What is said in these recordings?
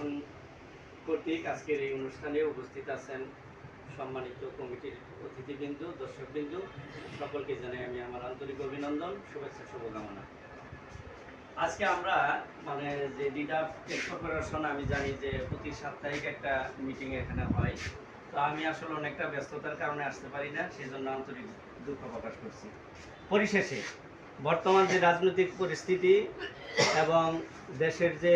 Foundation কর্তৃক আজকের এই অনুষ্ঠানে উপস্থিত আছেন সম্মানিত কমিটির অতিথিবৃন্দ, দর্শকবৃন্দ। সকলকে জানাই আমি আমার আন্তরিক অভিনন্দন, শুভেচ্ছা, শুভকামনা। আজকে আমরা মানে যে ডিডা কর্পোরেশন আমি জানি যে প্রতি সাপ্তাহিক একটা মিটিং এখানে হয়। তো আমি আসলে অনেকটা ব্যস্ততার কারণে আসতে পারি না সেই জন্য আন্তরিক দুঃখ প্রকাশ করছি। পরিশেষে, বর্তমান যে রাজনৈতিক পরিস্থিতি এবং দেশের যে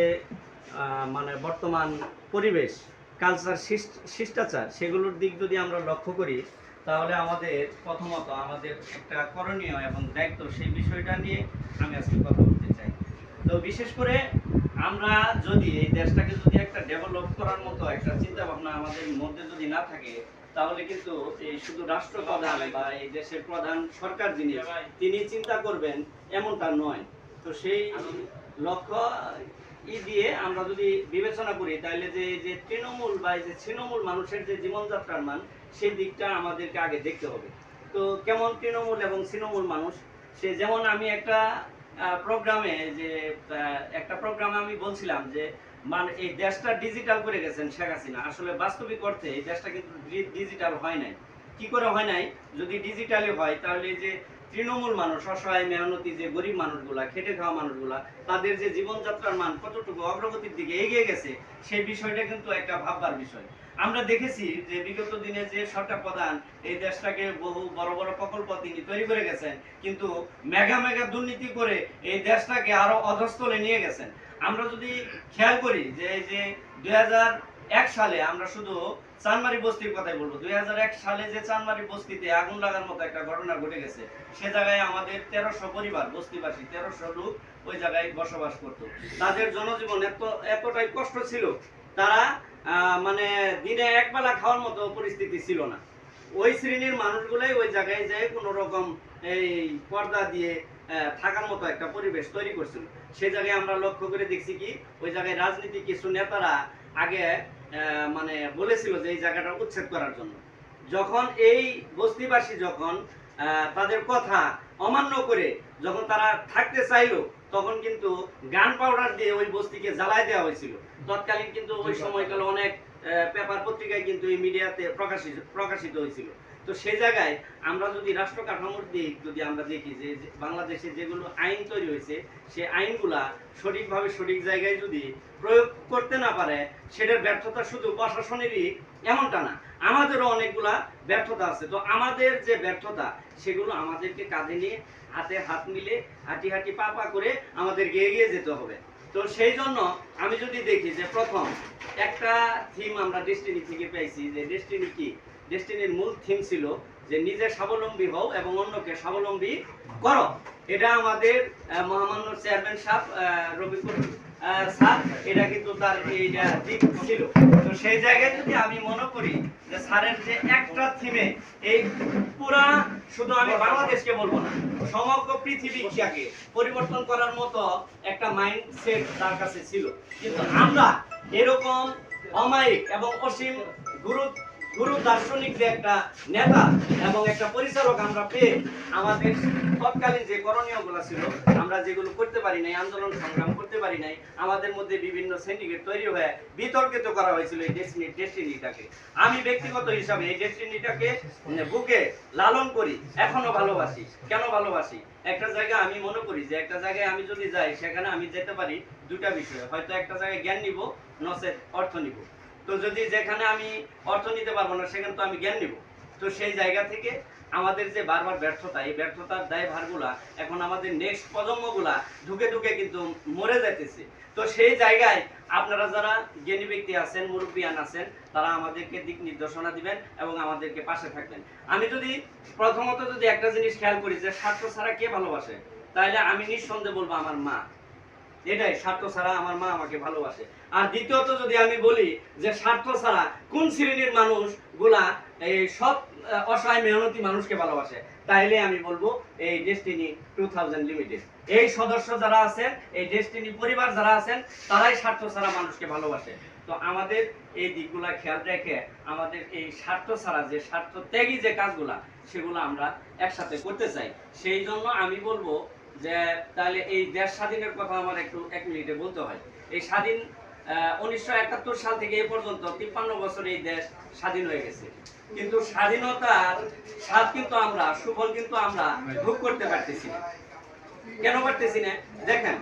মানে বর্তমান পরিবেশ কালচার শিষ্টাচার সেগুলোর দিক যদি আমরা লক্ষ্য করি তাহলে আমাদের প্রথমত আমাদের একটা করণীয় এবং দায়িত্ব সেই বিষয়টা নিয়ে আমি আজকে কথা বলতে চাই। তো বিশেষ করে আমরা যদি এই দেশটাকে যদি একটা ডেভেলপ করার মতো একটা চিন্তা ভাবনা আমাদের মধ্যে যদি না থাকে তাহলে কিন্তু এই শুধু রাষ্ট্রপ্রধান বা এই দেশের প্রধান সরকার যিনি তিনি চিন্তা করবেন এমনটা নয়। তো সেই লক্ষ্য ই দিয়ে আমরা যদি বিবেচনা করি, তাহলে যে যে তৃণমূল বা যে তৃণমূল মানুষের যে জীবনযাত্রার মান সেই দিকটা আমাদেরকে আগে দেখতে হবে। তো কেমন তৃণমূল এবং তৃণমূল মানুষ? সে যেমন আমি একটা প্রোগ্রামে যে একটা প্রোগ্রামে আমি বলছিলাম যে মানে এই দেশটা ডিজিটাল করে গেছেন শেখ হাসিনা। আসলে বাস্তবিক অর্থে এই দেশটা কিন্তু ডিজিটাল হয় নাই। কি করে হয় নাই? যদি ডিজিটালি হয়, তাহলে যে তৃণমূল মানুষ, অসহায়, মেহনতি যে গরিব মানুষগুলা, খেটে খাওয়া মানুষগুলা, তাদের যে জীবনযাত্রার মান কতটুকু অগ্রগতির দিকে এগিয়ে গেছে সেই বিষয়টা কিন্তু একটা ভাববার বিষয়। আমরা দেখেছি যে বিগত দিনে যে সরকার প্রধান এই দেশটাকে বহু বড় বড় প্রকল্প তিনি তৈরি করে গেছেন, কিন্তু মেগা মেগা দুর্নীতি করে এই দেশটাকে আরও অধস্থলে নিয়ে গেছেন। আমরা যদি খেয়াল করি যে এই যে দুই সালে আমরা শুধু চানমারি বস্তির কথাই বলব। দুই হাজার এক সালে যে চানমারি বস্তিতে আগুন লাগার মতো একটা ঘটনা ঘটে গেছে, সে জায়গায় আমাদের তেরোশো পরিবার, বস্তিবাসী, তেরোশো লোক ওই জায়গায় বসবাস করত। তাদের জনজীবন এত, এতটাই কষ্ট ছিল, তারা মানে দিনে একবেলা খাওয়ার মতো পরিস্থিতি ছিল না। ওই শ্রেণির মানুষগুলাই ওই জায়গায় যেয়ে কোনো রকম এই পর্দা দিয়ে থাকার মতো একটা পরিবেশ তৈরি করছিল। সে জায়গায় আমরা লক্ষ্য করে দেখছি কি, ওই জায়গায় রাজনীতি কিছু নেতারা আগে মানে বলেছিল যে এই জায়গাটা উচ্ছেদ করার জন্য। যখন এই বস্তিবাসী যখন তাদের কথা অমান্য করে যখন তারা থাকতে চাইলো, তখন কিন্তু গান পাউডার দিয়ে ওই বস্তিকে জ্বালায় দেওয়া হয়েছিল। তৎকালীন কিন্তু ওই সময়কালে অনেক পেপার পত্রিকায় কিন্তু এই মিডিয়াতে প্রকাশিত প্রকাশিত হয়েছিল। তো সে জায়গায় আমরা যদি রাষ্ট্র কাঠামোর দিক যদি আমরা দেখি যে বাংলাদেশে যেগুলো আইন তৈরি হয়েছে সে আইনগুলা সঠিকভাবে সঠিক জায়গায় যদি প্রয়োগ করতে না পারে, সেটার ব্যর্থতা শুধু প্রশাসনেরই এমনটা না, আমাদেরও অনেকগুলা ব্যর্থতা আছে। তো আমাদের যে ব্যর্থতা, সেগুলো আমাদেরকে কাঁধে নিয়ে হাতে হাত মিলে হাঁটি হাঁটি পা পা করে আমাদেরকে এগিয়ে যেতে হবে। তো সেই জন্য আমি যদি দেখি যে প্রথম একটা থিম আমরা ডেস্টিনি থেকে পেয়েছি যে ডেস্টিনি কি? ডেস্টিনির মূল থিম ছিল যে নিজে স্বাবলম্বী হও এবং অন্যকে স্বাবলম্বী করো। এটা আমাদের মহামান্য চেয়ারম্যান আহ, রবিকুল স্যার এটা কিন্তু তার এইটা দিক ছিল। তো সেই জায়গায় যদি আমি মনে করি যে স্যারের যে একটা থিমে এই পুরা শুধু আমি বাংলাদেশকে বলব না সমগ্র পৃথিবীটাকে পরিবর্তন করার মতো একটা মাইন্ডসেট তার কাছে ছিল। কিন্তু আমরা এরকম অমায়িক এবং অসীম গুরু গুরু দার্শনিক যে একটা নেতা এবং একটা পরিচালক আমরা পেয়ে আমাদের তৎকালীন যে করণীয়গুলো ছিল, আমরা যেগুলো করতে পারি নাই, আন্দোলন সংগ্রাম করতে পারি নাই, আমাদের মধ্যে বিভিন্ন সিন্ডিকেট তৈরি হয়ে বিতর্কিত করা হয়েছিল এই ডেস্টিনি ডেস্টিনিটাকে আমি ব্যক্তিগত হিসাবে এই ডেস্টিনিটাকে বুকে লালন করি, এখনও ভালোবাসি। কেন ভালোবাসি? একটা জায়গা আমি মনে করি যে একটা জায়গায় আমি যদি যাই, সেখানে আমি যেতে পারি দুটা বিষয়ে। হয়তো একটা জায়গায় জ্ঞান নিব, নচেত অর্থ নিব। তো যদি যেখানে আমি অর্থ নিতে পারব না, সেখানে তো আমি জ্ঞান নিব। তো সেই জায়গা থেকে আমাদের যে বারবার ব্যর্থতা, এই ব্যর্থতার দায় ভারগুলা এখন আমাদের নেক্সট প্রজন্মগুলা ঢুকে ঢুকে কিন্তু মরে যাইতেছে। তো সেই জায়গায় আপনারা যারা জ্ঞানী ব্যক্তি আছেন, মুরব্বিয়ান আছেন, তারা আমাদেরকে দিক নির্দেশনা দিবেন এবং আমাদেরকে পাশে থাকবেন। আমি যদি প্রথমত যদি একটা জিনিস খেয়াল করি যে স্বার্থ ছাড়া কে ভালোবাসে তাহলে আমি নিঃসন্দেহে বলব আমার মা। এটাই স্বার্থ ছাড়া আমার মা আমাকে ভালোবাসে। আর দ্বিতীয়ত যদি আমি বলি যে স্বার্থ ছাড়া কোন শ্রেণির মানুষগুলা এই সব অসহায় মেহনতি মানুষকে ভালোবাসে, তাইলে আমি বলব এই ডেস্টিনি টু থাউজেন্ড লিমিটেড এই সদস্য যারা আছেন, এই ডেস্টিনি পরিবার যারা আছেন, তারাই স্বার্থ ছাড়া মানুষকে ভালোবাসে। তো আমাদের এই দিকগুলা খেয়াল রেখে আমাদের এই স্বার্থ ছাড়া যে স্বার্থ ত্যাগী যে কাজগুলা, সেগুলো আমরা একসাথে করতে চাই। সেই জন্য আমি বলব যে তাহলে এই দেশ স্বাধীনের কথা আমার একটু এক মিনিটে বলতে হয়। এই স্বাধীন উনিশশো একাত্তর সাল থেকে এই পর্যন্ত তিপ্পান্ন বছর এই দেশ স্বাধীন হয়ে গেছে। কিন্তু স্বাধীনতার স্বাদ কিন্তু আমরা, সুফল কিন্তু আমরা ভোগ করতে পারতেছি না। কেন পারতেছি না? দেখেন,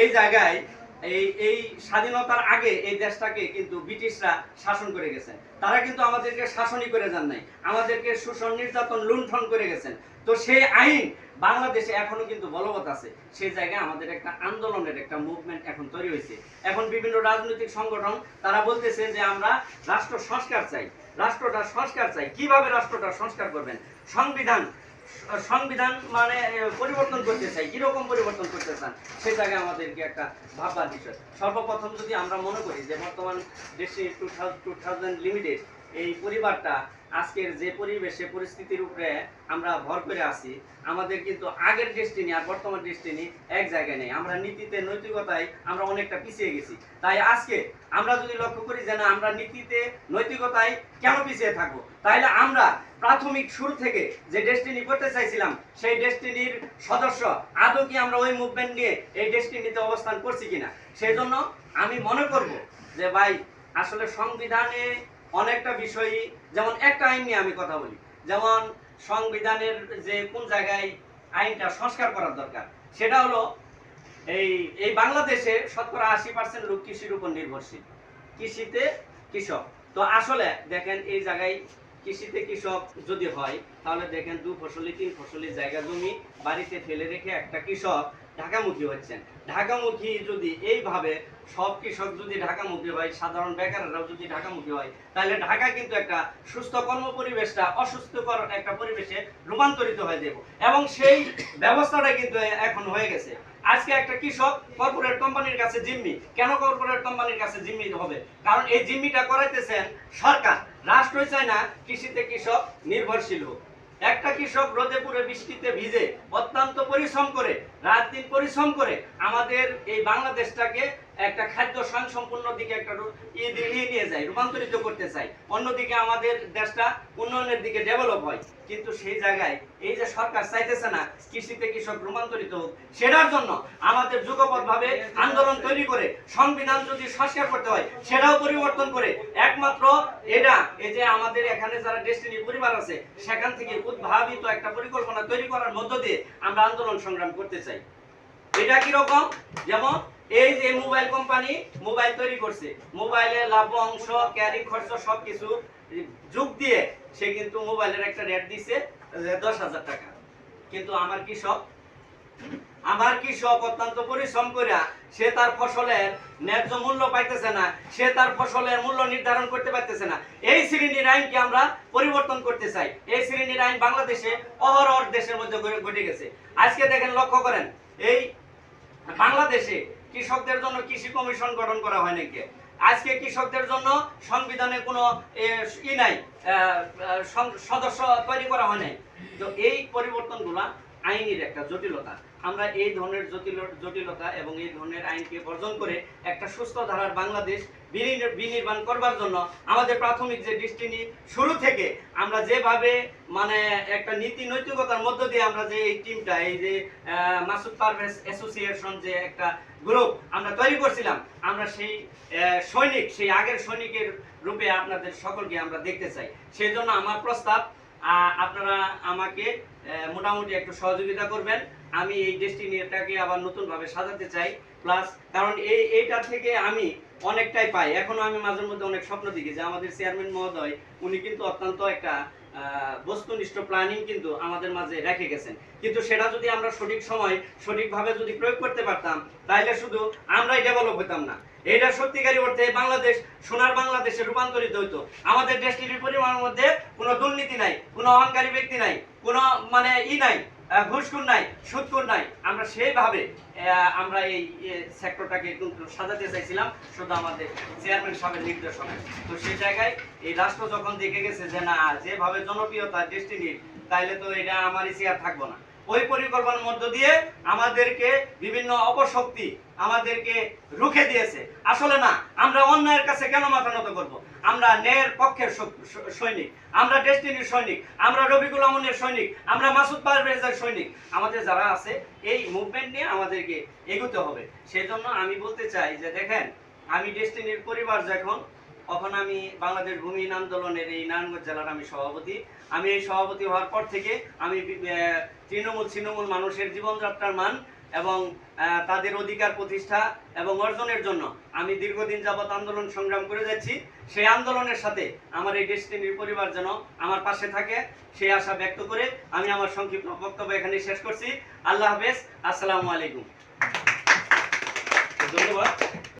এই জায়গায় এই এই স্বাধীনতার আগে এই দেশটাকে কিন্তু ব্রিটিশরা শাসন করে গেছেন। তারা কিন্তু আমাদেরকে শাসনই করে যান নাই। আমাদেরকে শোষণ নির্যাতন লুণ্ঠন করে গেছেন। তো সেই আইন বাংলাদেশে এখনও কিন্তু বলবৎ আছে। সেই জায়গায় আমাদের একটা আন্দোলনের একটা মুভমেন্ট এখন তৈরি হয়েছে। এখন বিভিন্ন রাজনৈতিক সংগঠন, তারা বলতেছে যে আমরা রাষ্ট্র সংস্কার চাই। রাষ্ট্রটা সংস্কার চাই। কীভাবে রাষ্ট্রটা সংস্কার করবেন? সংবিধান সংবিধান মানে পরিবর্তন করতে চাই, কীরকম পরিবর্তন করতে চান সে জায়গায় আমাদেরকে একটা ভাববার বিষয়। সর্বপ্রথম যদি আমরা মনে করি যে বর্তমান দেশে টু থাউজেন্ড লিমিটেড এই পরিবারটা, আজকের যে পরিবেশে পরিস্থিতির উপরে আমরা ভর করে আছি, আমাদের কিন্তু আগের ডেস্টিনি আর বর্তমান ডেস্টিনি এক জায়গায় নেই। আমরা নীতিতে, নৈতিকতায় আমরা অনেকটা পিছিয়ে গেছি। তাই আজকে আমরা যদি লক্ষ্য করি যে না, আমরা নীতিতে, নৈতিকতায় কেন পিছিয়ে থাকব? তাইলে আমরা প্রাথমিক শুরু থেকে যে ডেস্টিনি করতে চাইছিলাম, সেই ডেস্টিনির সদস্য আদৌ কি আমরা ওই মুভমেন্ট নিয়ে এই ডেস্টিনিতে অবস্থান করছি কিনা? সেই জন্য আমি মনে করব যে ভাই, আসলে সংবিধানে অনেকটা বিষয়ই, যেমন একটা আইন নিয়ে আমি কথা বলি। যেমন সংবিধানের যে কোন জায়গায় আইনটা সংস্কার করার দরকার, সেটা হলো এই এই বাংলাদেশে শতকরা আশি পার্সেন্ট লোক কৃষির উপর নির্ভরশীল। কৃষিতে কৃষক। তো আসলে দেখেন এই জায়গায় কৃষিতে কৃষক যদি হয়, তাহলে দেখেন দু ফসলি, তিন ফসলি জায়গা জমি বাড়িতে ফেলে রেখে একটা কৃষক ঢাকামুখী হচ্ছেন। ঢাকামুখী যদি এইভাবে সব কৃষক যদি ঢাকামুখী হয়, সাধারণ বেকাররাও যদি ঢাকামুখী হয়, তাহলে ঢাকা কিন্তু একটা সুস্থ কর্ম পরিবেশটা অসুস্থকর একটা পরিবেশে রূপান্তরিত হয়ে যাব। এবং সেই ব্যবস্থাটা কিন্তু এখন হয়ে গেছে। আজকে একটা কৃষক কর্পোরেট কোম্পানির কাছে জিম্মি। কেন কর্পোরেট কোম্পানির কাছে জিম্মি হবে? কারণ এই জিম্মিটা করাইতেছেন সরকার। রাষ্ট্রই চায় না কৃষিতে কৃষক নির্ভরশীল হোক। একটা কৃষক রোদে পুরে বৃষ্টিতে ভিজে অত্যন্ত পরিশ্রম করে রাত দিন পরিশ্রম করে আমাদের এই বাংলাদেশটাকে একটা খাদ্য স্বয়ংসম্পূর্ণ দিকে একটা ই নিয়ে নিয়ে যায়, রূপান্তরিত করতে চাই অন্যদিকে আমাদের দেশটা উন্নয়নের দিকে ডেভেলপ হয়। কিন্তু সেই জায়গায় এই যে সরকার চাইতেছে না, কৃষিতে কৃষক রূপান্তরিত হোক, সেটার জন্য আমাদের যুগপথভাবে আন্দোলন তৈরি করে, সংবিধান যদি সংস্কার করতে হয়, সেটাও পরিবর্তন করে, একমাত্র এটা, এই যে আমাদের এখানে যারা ডেস্টিনি পরিবার আছে, সেখান থেকে উদ্ভাবিত একটা পরিকল্পনা তৈরি করার মধ্য দিয়ে আমরা আন্দোলন সংগ্রাম করতে চাই। এটা কি রকম? যেমন, এই যে মোবাইল কোম্পানি মোবাইল তৈরি করছে মোবাইলে লাভ অংশ ক্যারিং খরচ সবকিছু যোগ দিয়ে সে কিন্তু মোবাইলের একটা রেট দিছে দশ হাজার টাকা। কিন্তু আমার কৃষক আমার কৃষক অত্যন্ত পরিশ্রম করিয়া সে তার ফসলের ন্যায্য মূল্য পাইতেছে না, সে তার ফসলের মূল্য নির্ধারণ করতে পারতেছে না। এই শ্রেণির আইনকে আমরা পরিবর্তন করতে চাই। এই শ্রেণির আইন বাংলাদেশে অহরহ দেশের মধ্যে ঘটে গেছে। আজকে দেখেন, লক্ষ্য করেন, এই বাংলাদেশে কৃষকদের জন্য কৃষি কমিশন গঠন করা হয় নাকি? আজকে কৃষকদের জন্য সংবিধানে কোনো ই নাই সদস্য তৈরি করা হয় নাই। তো এই পরিবর্তনগুলা আইনের একটা জটিলতা। আমরা এই ধরনের জটিল, জটিলতা এবং এই ধরনের আইনকে বর্জন করে একটা সুস্থ ধারার বাংলাদেশ বিনি- বিনির্মাণ করবার জন্য আমাদের প্রাথমিক যে দৃষ্টিনি, শুরু থেকে আমরা যেভাবে মানে একটা নীতি নৈতিকতার মধ্য দিয়ে আমরা যে এই টিমটা এই যে মাসুদ পারভেজ অ্যাসোসিয়েশন যে একটা গ্রুপ আমরা তৈরি করছিলাম, আমরা সেই সৈনিক, সেই আগের সৈনিকের রূপে আপনাদের সকলকে আমরা দেখতে চাই। সেই জন্য আমার প্রস্তাব আপনারা আমাকে মোটামুটি একটু সহযোগিতা করবেন। আমি এই ডেস্টিনিটাকে আবার নতুনভাবে সাজাতে চাই। প্লাস কারণ এই, এইটা থেকে আমি অনেকটাই পাই। এখনও আমি মাঝে মধ্যে অনেক স্বপ্ন দেখি যে আমাদের চেয়ারম্যান মহোদয়, উনি কিন্তু অত্যন্ত একটা বস্তুনিষ্ঠ প্ল্যানিং কিন্তু আমাদের মাঝে রেখে গেছেন। কিন্তু সেটা যদি আমরা সঠিক সময়, সঠিকভাবে যদি প্রয়োগ করতে পারতাম তাহলে শুধু আমরাই ডেভেলপ হতাম না। এটা সত্যিকারী অর্থে বাংলাদেশ, সোনার বাংলাদেশে রূপান্তরিত হইতো। আমাদের দেশটির পরিমাণের মধ্যে কোনো দুর্নীতি নাই, কোনো অহংকারী ব্যক্তি নাই, কোনো মানে ই নাই। ঘুষখুর নাই, সুদখুর নাই। আমরা সেইভাবে আমরা এই সেক্টরটাকে কিন্তু সাজাতে চাইছিলাম। শুধু আমাদের চেয়ারম্যান সাহেবের নির্দেশনায়। তো সেই জায়গায় এই রাষ্ট্র যখন দেখে গেছে যে, না, যেভাবে জনপ্রিয়তা ডেস্টিনির তাইলে তো এটা আমারই চেয়ার থাকব না। ওই পরিকল্পনার মধ্য দিয়ে আমাদেরকে বিভিন্ন অপশক্তি আমাদেরকে রুখে দিয়েছে। আসলে না, আমরা অন্যায়ের কাছে কেন মাথা নত করব? আমরা ন্যায়ের পক্ষের সৈনিক, আমরা ডেস্টিনির সৈনিক, আমরা রবিকুল আমনের সৈনিক, আমরা মাসুদ পারভেজের সৈনিক। আমাদের যারা আছে, এই মুভমেন্ট নিয়ে আমাদেরকে এগোতে হবে। সেই জন্য আমি বলতে চাই যে দেখেন, আমি ডেস্টিনির পরিবার যখন, তখন আমি বাংলাদেশ ভূমিহীন আন্দোলনের এই নারায়ণগঞ্জ জেলার আমি সভাপতি। আমি এই সভাপতি হওয়ার পর থেকে আমি তৃণমূল তৃণমূল মানুষের জীবনযাত্রার মান এবং তাদের অধিকার প্রতিষ্ঠা এবং অর্জনের জন্য আমি দীর্ঘদিন যাবৎ আন্দোলন সংগ্রাম করে যাচ্ছি। সেই আন্দোলনের সাথে আমার এই ডেস্টিনির পরিবার যেন আমার পাশে থাকে, সেই আশা ব্যক্ত করে আমি আমার সংক্ষিপ্ত বক্তব্য এখানে শেষ করছি। আল্লাহ হাফেজ। আসসালামু আলাইকুম। ধন্যবাদ।